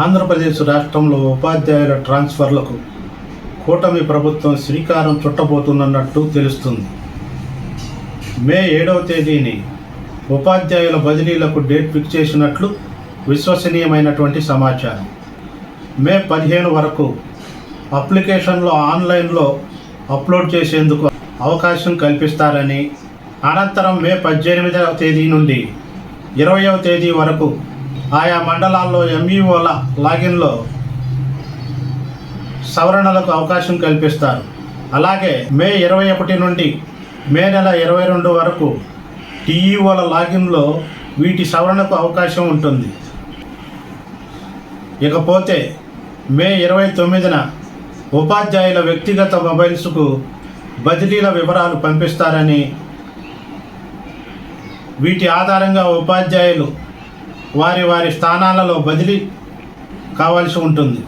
ఆంధ్రప్రదేశ్ రాష్ట్రంలో ఉపాధ్యాయుల ట్రాన్స్ఫర్లకు కూటమి ప్రభుత్వం శ్రీకారం చుట్టబోతున్నట్టు తెలుస్తుంది. మే ఏడవ తేదీని ఉపాధ్యాయుల బదిలీలకు డేట్ ఫిక్స్ చేసినట్లు విశ్వసనీయమైనటువంటి సమాచారం. మే పదిహేను వరకు అప్లికేషన్లో ఆన్లైన్లో అప్లోడ్ చేసేందుకు అవకాశం కల్పిస్తారని అనంతరం మే పద్దెనిమిదవ తేదీ నుండి ఇరవయవ తేదీ వరకు ఆయా మండలాల్లో ఎంఈఓల లాగిన్లో సవరణలకు అవకాశం కల్పిస్తారు. అలాగే మే ఇరవై ఒకటి నుండి మే నెల ఇరవై రెండు వరకు టీఈఓల లాగిన్లో వీటి సవరణకు అవకాశం ఉంటుంది. ఇకపోతే మే ఇరవై తొమ్మిదిన ఉపాధ్యాయుల వ్యక్తిగత మొబైల్స్కు బదిలీల వివరాలు పంపిస్తారని వీటి ఆధారంగా ఉపాధ్యాయులు వారి వారి స్థానాలలో బదిలీ కావాల్సి ఉంటుంది.